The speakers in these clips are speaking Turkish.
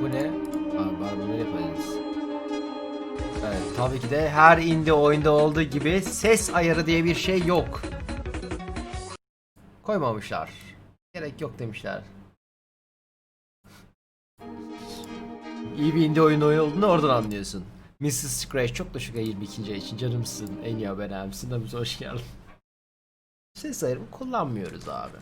Bu ne? Abi bunu yaparız. Evet tabii ki de her indie oyunda olduğu gibi ses ayarı diye bir şey yok. Koymamışlar. Gerek yok demişler. İyi bir indie oyun olduğunu oradan anlıyorsun. Mrs. Scratch çok teşekkür 22. ay için canımsın. En iyi haberimsin. Hoş geldin. Ses ayarımı kullanmıyoruz abi.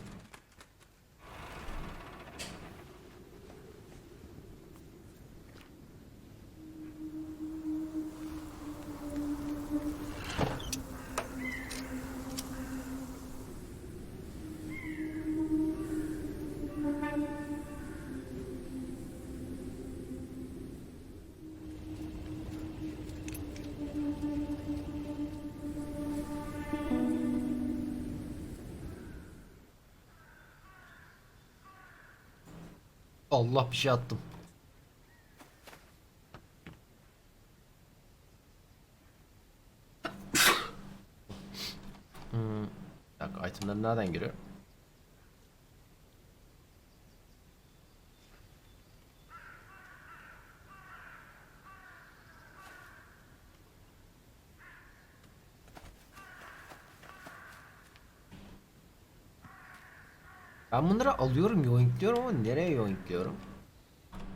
Allah bir şey attım. hmm. Bir dakika nereden giriyor? Ben bunları alıyorum, yoinkliyorum ama nereye yoinkliyorum?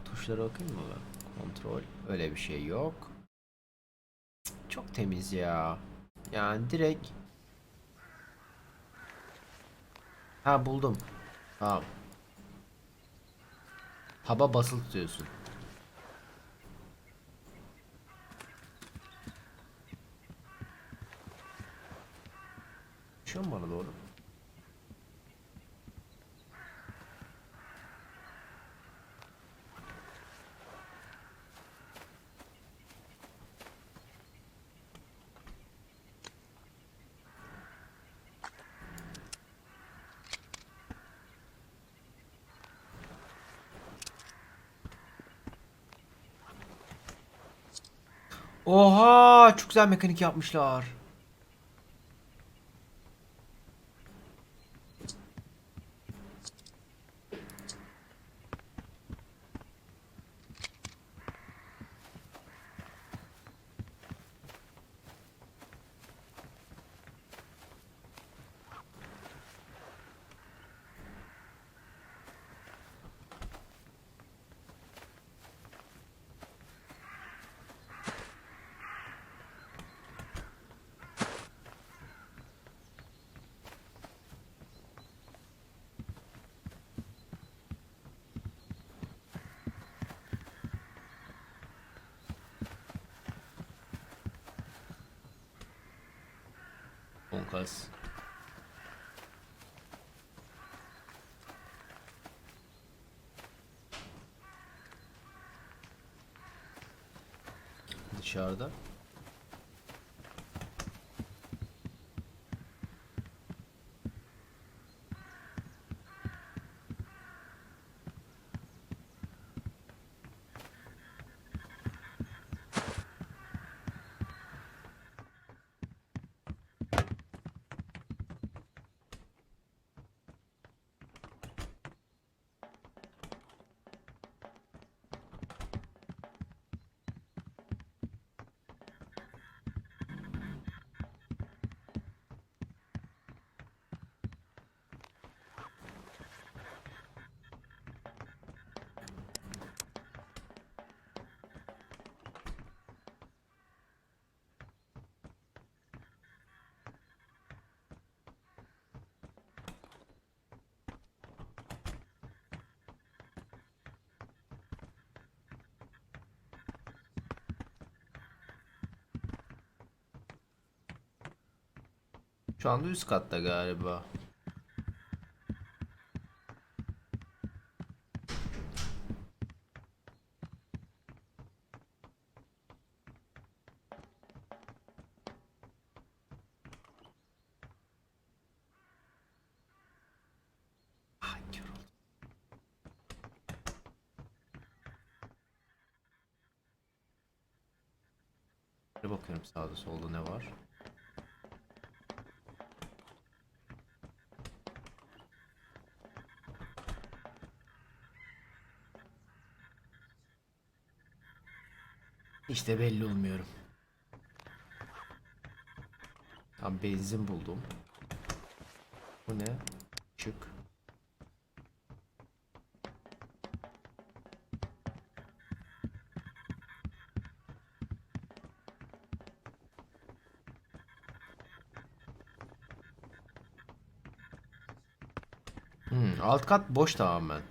Tuşlara bakayım mı ben? Kontrol. Öyle bir şey yok. Çok temiz ya. Yani direkt Ha buldum. Tamam. Taba basılı tutuyorsun. Şu mu bana doğru? Oha çok güzel mekanik yapmışlar. Olmaz. Dışarıda. Şu anda üst katta galiba. Bakıyorum sağda solda ne var. İşte belli olmuyorum. Tam benzin buldum. Bu ne? Çık. Hmm, alt kat boş tamamen.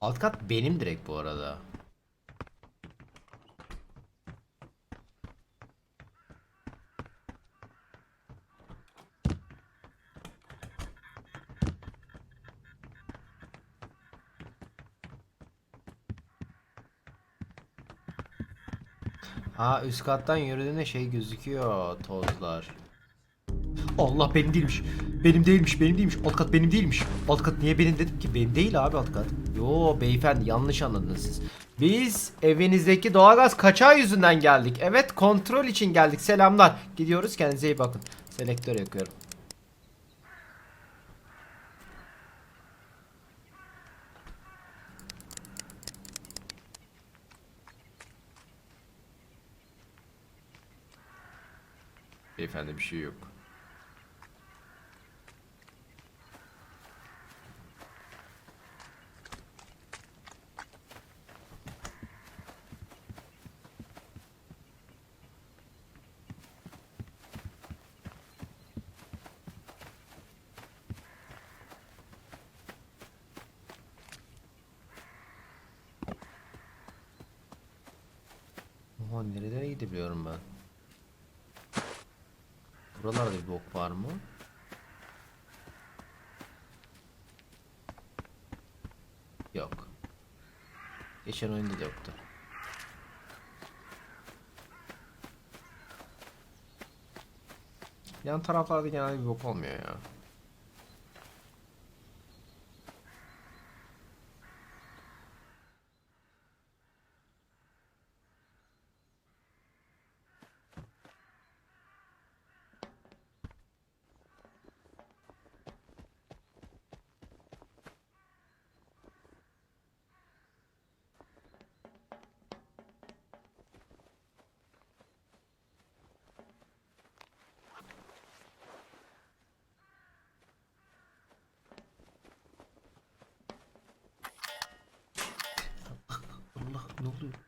Alt kat benim direkt bu arada. Ha üst kattan yürüdüğünde şey gözüküyor tozlar. Allah benim değilmiş. Benim değilmiş, benim değilmiş. Alt kat benim değilmiş. Alt kat niye benim dedim ki? Benim değil abi alt kat. Yo beyefendi yanlış anladınız siz. Biz evinizdeki doğalgaz kaçağı yüzünden geldik. Evet kontrol için geldik. Selamlar. Gidiyoruz kendinize iyi bakın. Selektör yakıyorum. Beyefendi bir şey yok. Oha gidebiliyorum ben? Buralarda bir bok var mı? Yok. Geçen oyunda da yoktu. Yan taraflarda genelde bir bok olmuyor ya. Allah ne oluyor?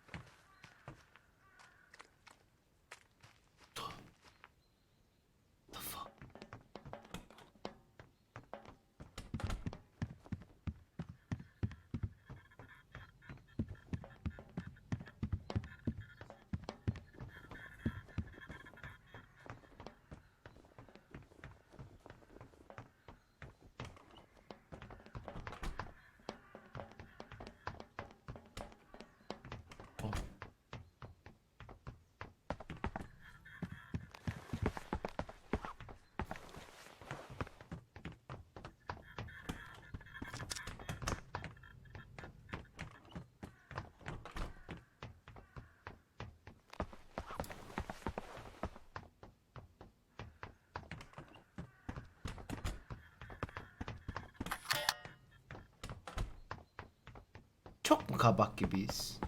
Çok mu kabak gibiyiz?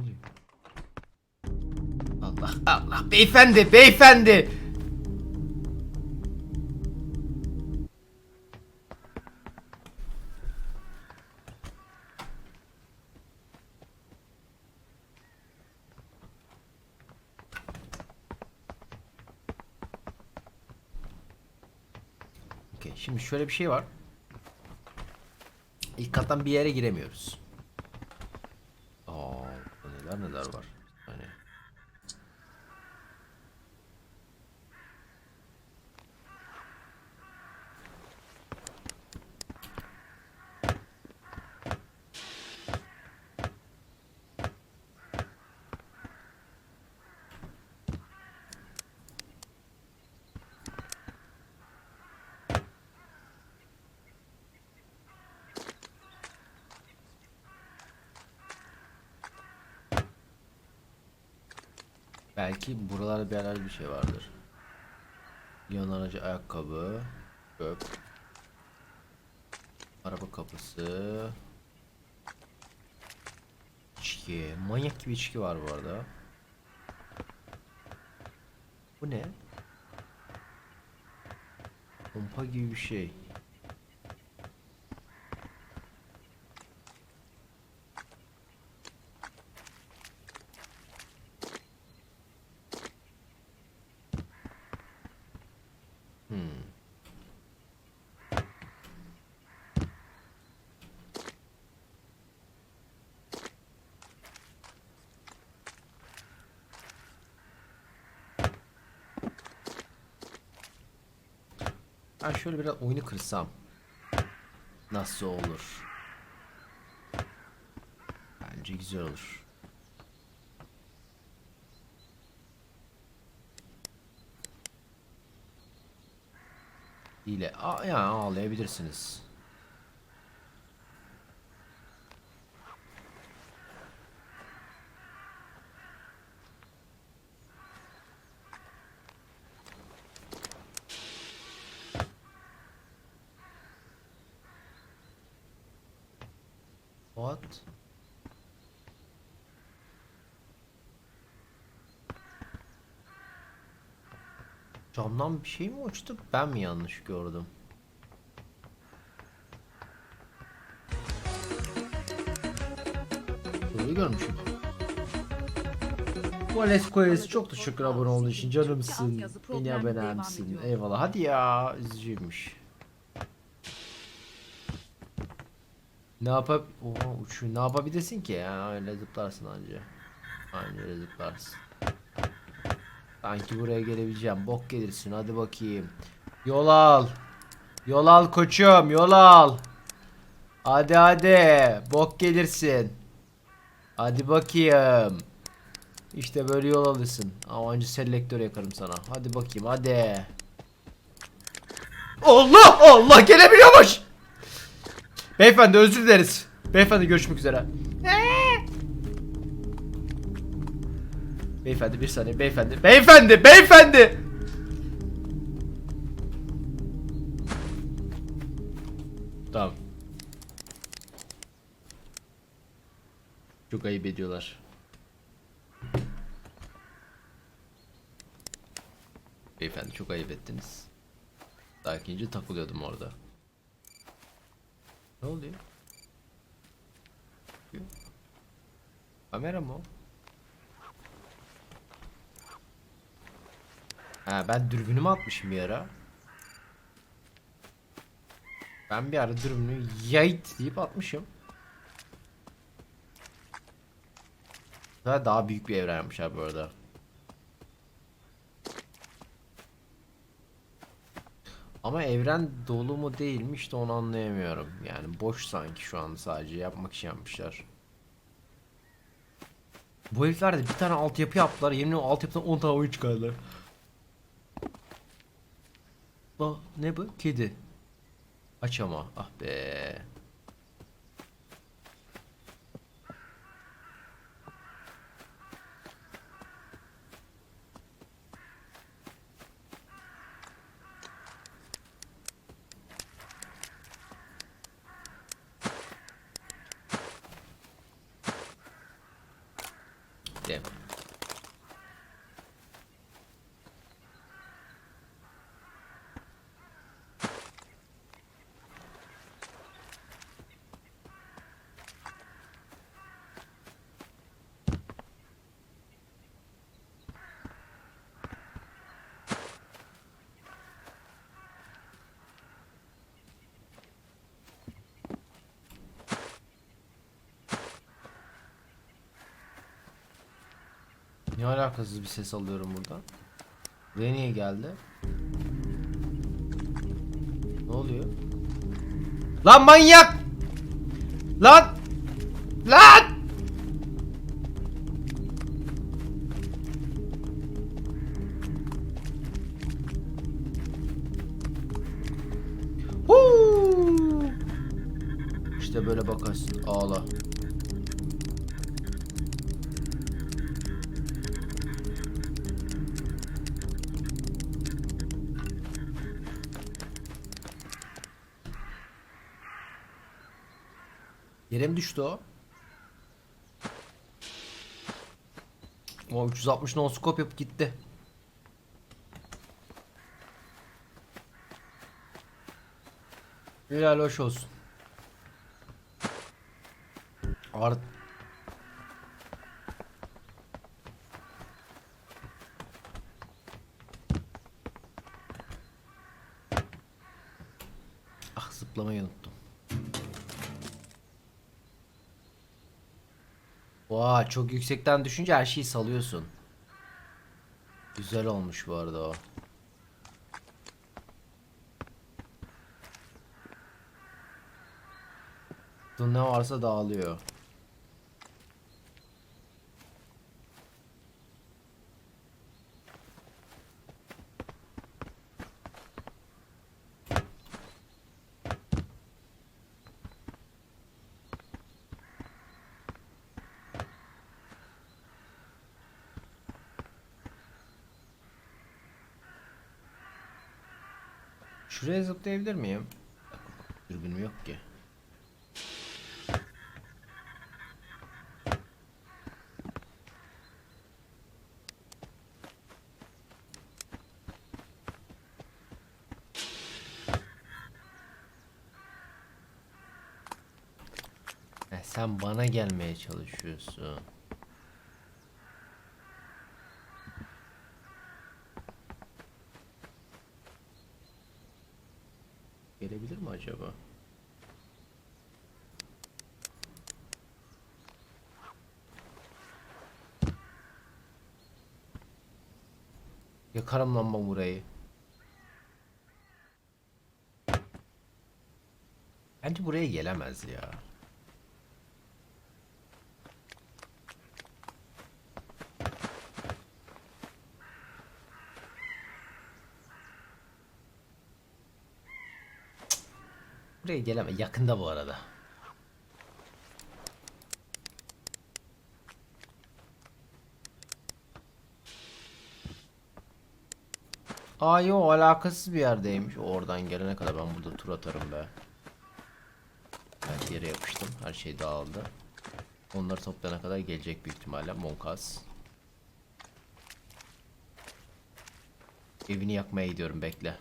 Oluyor? Allah Allah beyefendi beyefendi. Okey, şimdi şöyle bir şey var. İlk kattan bir yere giremiyoruz. Aa, burada neler neler var. Hani Belki buralarda bir yerlerde bir şey vardır. Yan aracı ayakkabı. Çöp. Araba kapısı. İçki. Manyak gibi içki var bu arada. Bu ne? Pompa gibi bir şey. Şöyle biraz oyunu kırsam nasıl olur? Bence güzel olur. İle, Aa, yani ağlayabilirsiniz. Camdan bir şey mi uçtu? Ben mi yanlış gördüm? Doğru görmüşüm. Vales Quest çok teşekkür abone olduğun için canımsın. Beni abonemsin. ediyor. Eyvallah. Hadi ya üzücüymüş. Ne yapab Oha uçuyor. Ne yapabilirsin ki ya? Öyle zıplarsın anca. Anca öyle zıplarsın. Sanki buraya gelebileceğim. Bok gelirsin. Hadi bakayım. Yol al. Yol al koçum. Yol al. Hadi hadi. Bok gelirsin. Hadi bakayım. İşte böyle yol alırsın. Ama önce selektör yakarım sana. Hadi bakayım hadi. Allah Allah gelebiliyormuş. Beyefendi özür dileriz. Beyefendi görüşmek üzere. Beyefendi bir saniye beyefendi. Beyefendi beyefendi. Tamam. Çok ayıp ediyorlar. Beyefendi çok ayıp ettiniz. Sakince takılıyordum orada. Ne oluyor? Kamera mı o? Ha ben dürbünümü atmışım bir ara. Ben bir ara dürbünü yayt deyip atmışım. Daha daha büyük bir evren yapmış abi bu arada. Ama evren dolu mu değil mi işte onu anlayamıyorum. Yani boş sanki şu an sadece yapmak için yapmışlar. Bu herifler de bir tane altyapı yaptılar. Yemin ediyorum altyapıdan 10 tane oyun çıkardılar. Ba ne bu? Kedi. Aç ama. Ah be. Ne alakasız bir ses alıyorum buradan. Buraya niye geldi? Ne oluyor? Lan manyak! Lan! Lan! Huu! İşte böyle bakarsın. Ağla. Yere mi düştü o? O 360 non scope yapıp gitti. Helal hoş olsun. Art Vay çok yüksekten düşünce her şeyi salıyorsun. Güzel olmuş bu arada o. Ne varsa dağılıyor. Şuraya zıplayabilir miyim? Dürbünüm yok ki. Heh, sen bana gelmeye çalışıyorsun. Gelebilir mi acaba? Yakarım lan ben burayı. Bence buraya gelemez ya. Buraya gelemez. Yakında bu arada. Aa yo alakasız bir yerdeymiş. Oradan gelene kadar ben burada tur atarım be. Ben yere yapıştım. Her şey dağıldı. Onları toplayana kadar gelecek büyük ihtimalle Monkaz. Evini yakmaya gidiyorum bekle.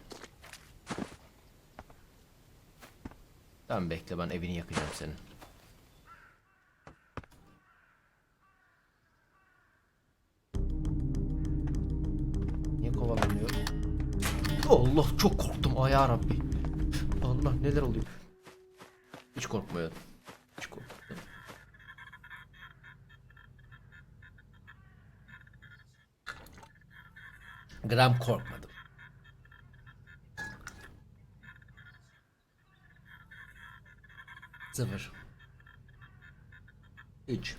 Tamam bekle ben evini yakacağım senin. Niye kovalanıyor? Allah çok korktum ay Rabbi. Allah neler oluyor? Hiç korkmuyorum. Hiç korkmuyorum. Gram korkmadım. Sıfır. Üç.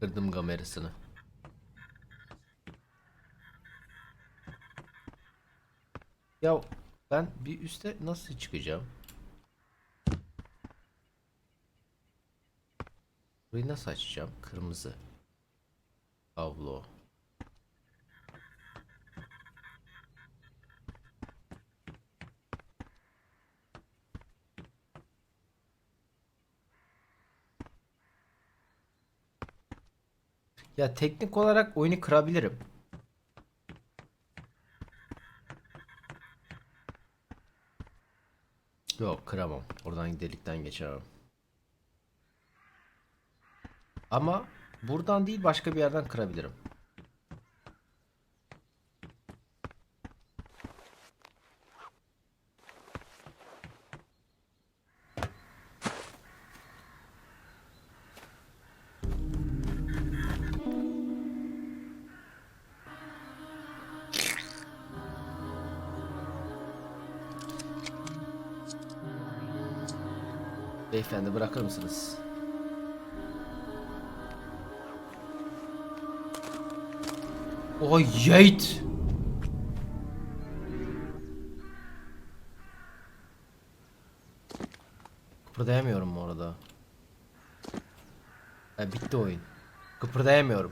Kırdım kamerasını. Ya ben bir üste nasıl çıkacağım? Burayı nasıl açacağım? Kırmızı. Tablo. Ya teknik olarak oyunu kırabilirim. Yok kıramam. Oradan delikten geçemem. Ama buradan değil başka bir yerden kırabilirim. Beyefendi bırakır mısınız? Oy yeit. Kıpırdayamıyorum bu arada. Ya bitti oyun. Kıpırdayamıyorum.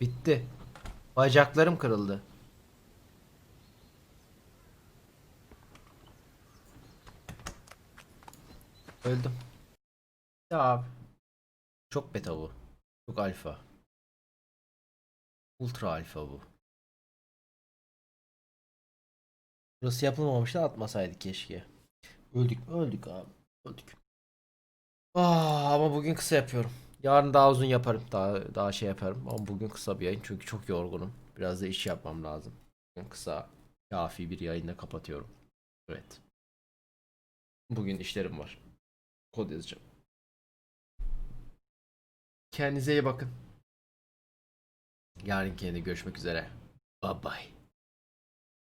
Bitti. Bacaklarım kırıldı. Öldüm. Ya abi. Çok beta bu. Çok alfa. Ultra alfa bu. Burası yapılmamıştı atmasaydık keşke. Öldük mü? Öldük abi. Öldük. Ah, ama bugün kısa yapıyorum. Yarın daha uzun yaparım. Daha daha şey yaparım. Ama bugün kısa bir yayın çünkü çok yorgunum. Biraz da iş yapmam lazım. Bugün kısa, kafi bir yayınla kapatıyorum. Evet. Bugün işlerim var. Kod yazacağım. Kendinize iyi bakın. Yarın kendine görüşmek üzere. Bye bye.